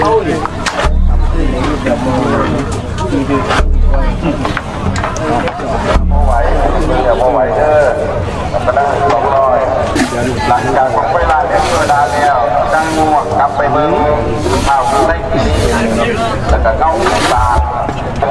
พอไหวเดี๋ยวพอไหวเด้อมันก็ได้สองร้อยหลังจากผมไปร้านเอ็กซ์ดาแล้วจังงวกกลับไปเบิ่งข้าวได้กี่ดีแล้วก็เก้าตาจะ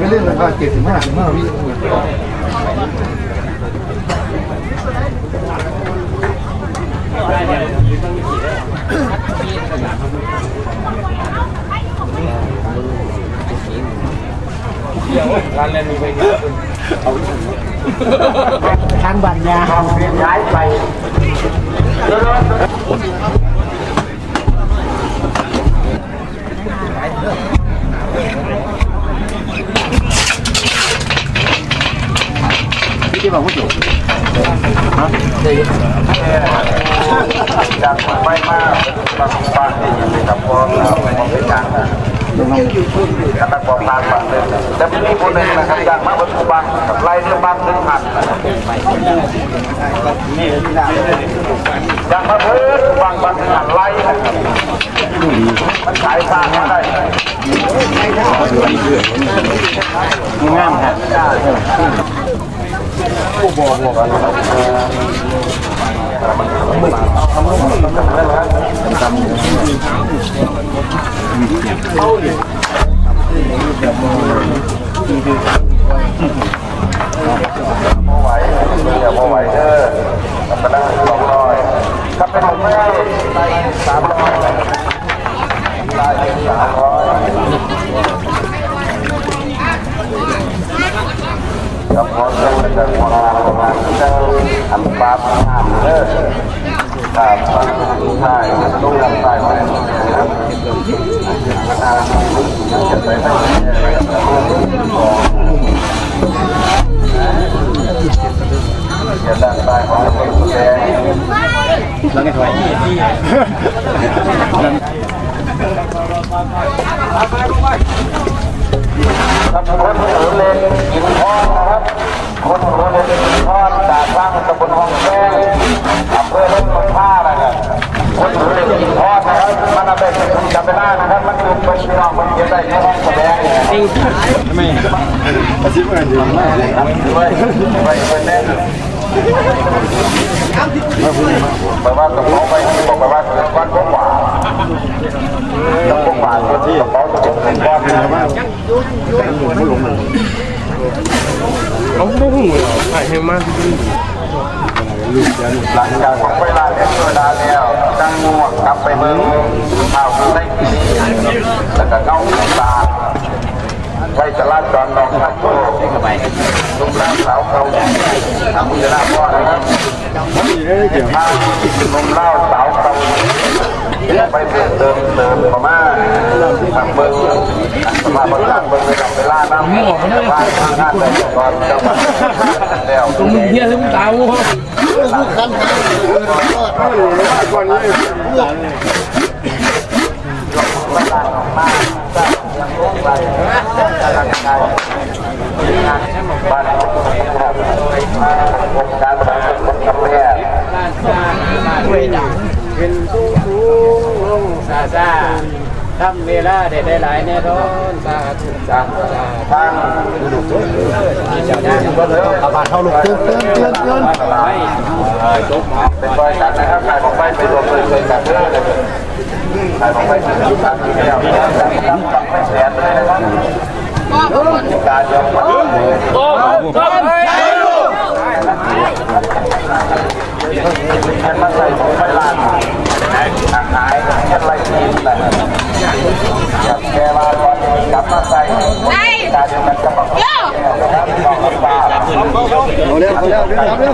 ไม่เล่นราคาเจ็ดสิบห้าสิบห้าวิทางบัญญาย้ายไป ที่บอกว่าจบจากคนไปมาบางบ้านที่อยู่กับพ่อเราเป็นอย่างนั้นคณะกรรมการบางเรื่องแต่มีคนหนึ่งนะครับจากมาบรรจุบังกับไล่เรื่องบ้านหนึ่องพันจากมาเพิ่มบางบางหนึ่งพันไล่มันขายสร้างมได้งาม ฮะพอไหวเดี๋ยวพอไหวเด้อมันก็ได้สองร้อยถ้าเป็นผมไม่ได้ได้สามร้อยได้สามร้อยกับ อันปาปงานเด้อครับใช่ต้องทำใต้ไว้นะครับทางจะไปได้จะด้านใต้ของเป็นแดงแล้วไงถอยครับคนหูเล็กกินทองนะครับ ได้ในห้องแสดงจริงไม่อาชีพอะไรอยู่ไม่ครับด้วยไปเป็นแน่แปลว่ากระเป๋าไปที่บอกแปลว่าวัดพวกหวานพวกหวานตัวที่กระเป๋าจะเป็นก้อนแต่ว่าไม่ลงเลยเขาไม่หูเหรอถ่ายให้มากลูกแกลูกหลังจากผมไปร้านเอ็กซ์ดาแล้วจังงวกกลับไปเมืองข้าวได้กี่ดีแล้วก็เก้าตาไว้จะลาดจอนดอกทักโชคลุงร้านสาวเขาทำจะลาพ่อนะครับมีได้เกี่ยวถ้าลุงเล่าสาวเขาไปเติมเติมเติมประมาณทางเบิ้งประมาณบางทางเบิ้งไปกับเวลาน้ำไม่อไม่ได้บ้านทางงานได้ก่อนจะมาแล้วมึงเฮียซึ่งตาวูเขา ก่อนนี้เวลาออกมาจะยังลงไปกำลังใจงานบ้านขององค์การบริหารส่วนจังหวัดแพร่เป็นสูงสูงลงซาซา ทำเวลาได้ได้หลายแน่นอนสาธุสาธุสาธุทางที่จะได้ก็เลยอาบาดเข้าลูกเตือนเตือนเตือนเตือนเป็นบริษัทนะครับขายของไปไปรวมเลยเลยกันเด้อเลยขายของไปถึงที่ตั้งที่แล้วนะครับตั้งไม่แสนเลยนะครับการยอมรับโอ้ก็ไม่แค่มาใส่ของไปร้านอาหารแค่ไรทีแหละอยาก แกมาวันนี้กลับมาใส่การเดียวกันกับบังคับนะครับต้องรับตาเอาเร็วเอาเร็วเอาเร็ว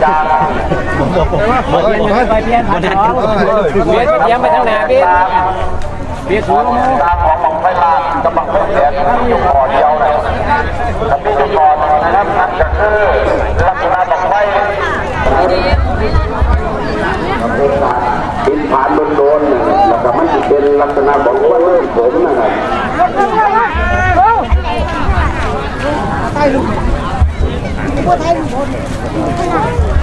ไปเพี้ยนผ่านท้องเบียดเยี่ยมไปทางไหนเบียดเบียดสูงตามของบังไฟลานกับบังคับแสนอยู่คอเดียวเลยถ้าพี่อยู่คอนะครับนั่นก็คือ ลักษณะของว่าเริ่มผมนะครับครับ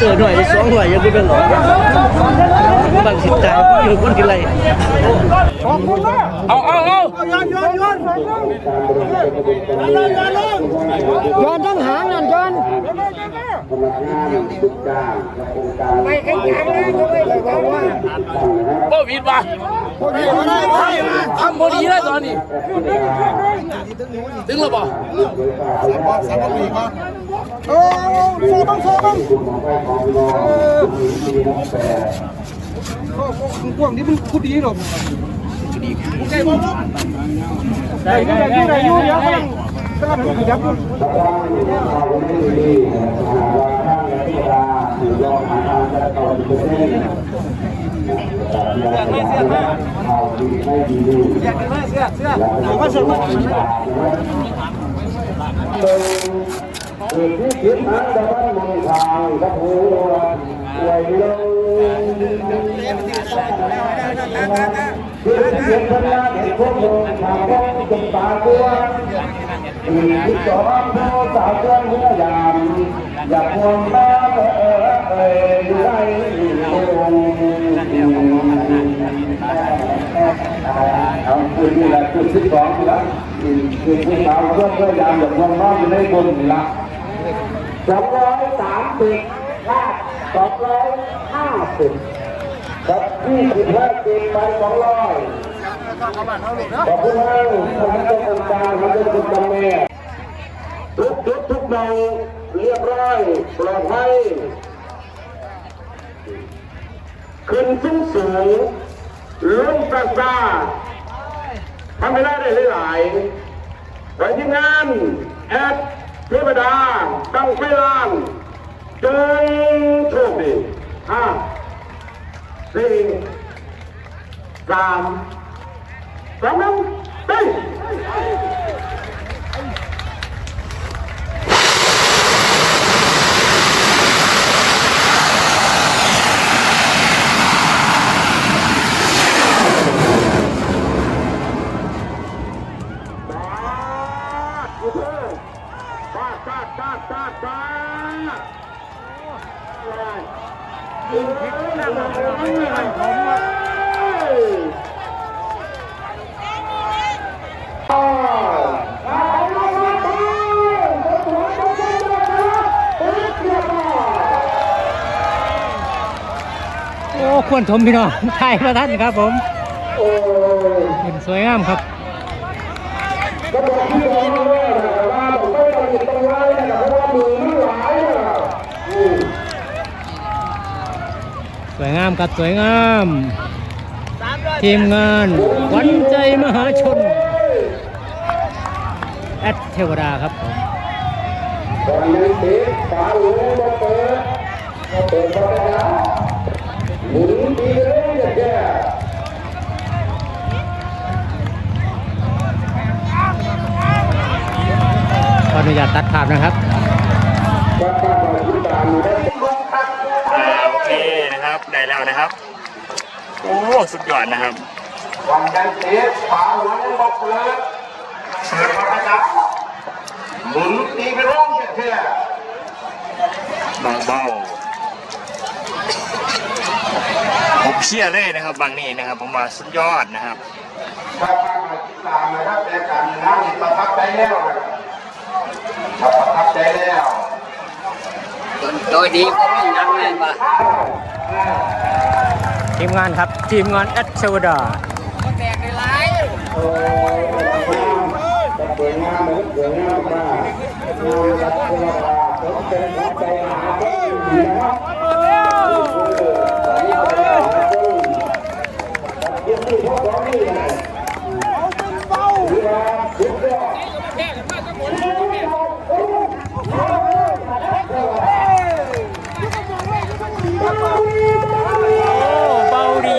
เออหน่อยสองหน่วยยังไม่เป็นหรอกบางสิตายอยู่คนกิน อะไรเอาเอาเอาย้อนทั้งหางนั่นย้อนไปแข่งขันเลยด้วยโควิดว่ะทำพอดีเลยตอนนี้ถึงแล้วป่ะพวกนี้มันคุดดีหรอก ได้ได้ได้ได้ยุ่งเยอะมากขยับ ดูที่คิดนั้นจะไม่มองทางกับหัวไว้ลงคือเสียงพลังเห็นพวกมึงทางบ้องจนตาตัวอีกที่สองผู้สาวเพื่อนเมื่อยามอยากควงมาเออเอออยู่ไรลงเอาคือนี่แหละคือที่สองแล้วคือผู้สาวเพื่อนเมื่อยามอยากควงมาอยู่ในบนนี่ละ สองร้อยสามสิบลาสองร้อยห้าสิบกับยี่สิบห้าสิบไปสองร้อยขอบคุณมากผมจะเป็นการผมจะเป็นจำแม่ทุกทุกทุกใบเรียบร้อยปลอดภัยขึ้นสูงสูงลงซาซาทำไม่ได้ได้หลายๆไว้ที่งานแอด ทวดาตั้งไม่ลานจงโชคดีห้าสี่สามสองหนึ่งไป ฟาดฟาดฟาดฟาดฟาด ยิงทิ้งนะมันไม่มีมันผมอะอ๋อโอ้ ควรชมพี่น้องไทยมาท่านครับผมโอ้ยเห็นสวยงามครับ ก็บอกพี่น้องเลยนะว่าผมไม่ต้องติดต้องไว้นะเพราะว่ามือมันหลายนะอืม สวยงามครับสวยงาม ทีมงานขวัญใจมหาชน แอดเทวดาครับผมตอนนี้ติดฝาหลวงมาเปิดมาเปิดมาแล้วหมุนดีเลยเนี่ยแกขออนุญาตตัดภาพนะครับ นะครับได้แล้วนะครับ โอ้สุดยอดนะครับวันยันเสียฝาหลวงมาเปิดเปิดมาแล้วหมุนตีไปร่องแค่เบาๆผมเชื่อเลยนะครับ บางนี้นะครับ ผมว่าสุดยอดนะครับถ้าบ้านเราที่ตามนะครับแต่การนั่งประทับใจแล้วนะครับประทับใจแล้วโดยดีก็ไม่นักแน่นปะ ทีมงานครับ ทีมงานแอดเซวดาโอ้สวยงามเหมือนสวยงามมากงามรักเทวดาผมเป็นหัวใจหาเจ้าอยู่นะครับยิ่งที่พวกเรานี่นะเรือสุดยอด โอ้เบาดี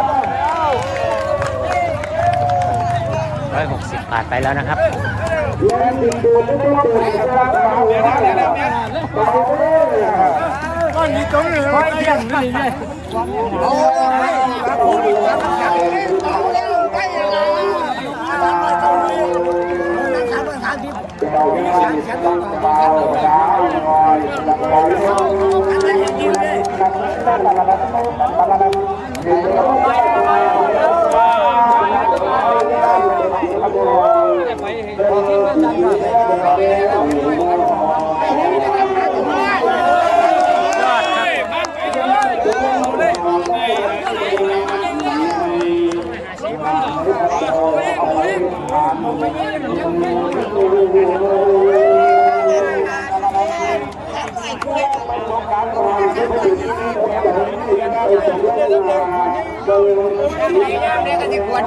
อยหกสิบบาทไปแล้วนะครับมั่นใจเลยเนา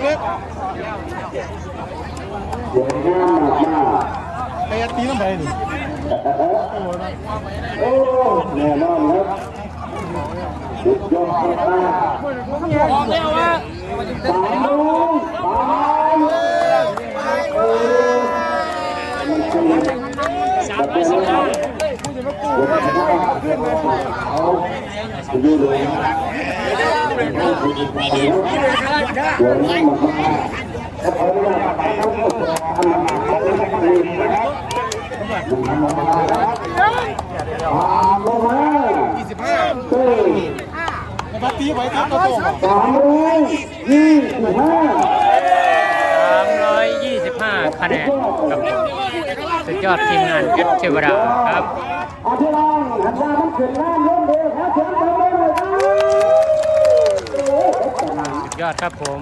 องทำมันเขาไม่ได้ผลิตนะครับมันทำ มาแล้วตามลงมาสี่ไปตีไปครับกระโปงสามร้อยยี่สิบห้าคะแนนครับสุดยอดทีมงานเพชรเทวดาครับอาทิตย์ละหันหน้ามันขึ้นน้ำลงเดียวครับเชิญชมได้เลยครับ สุด ยอดครับผม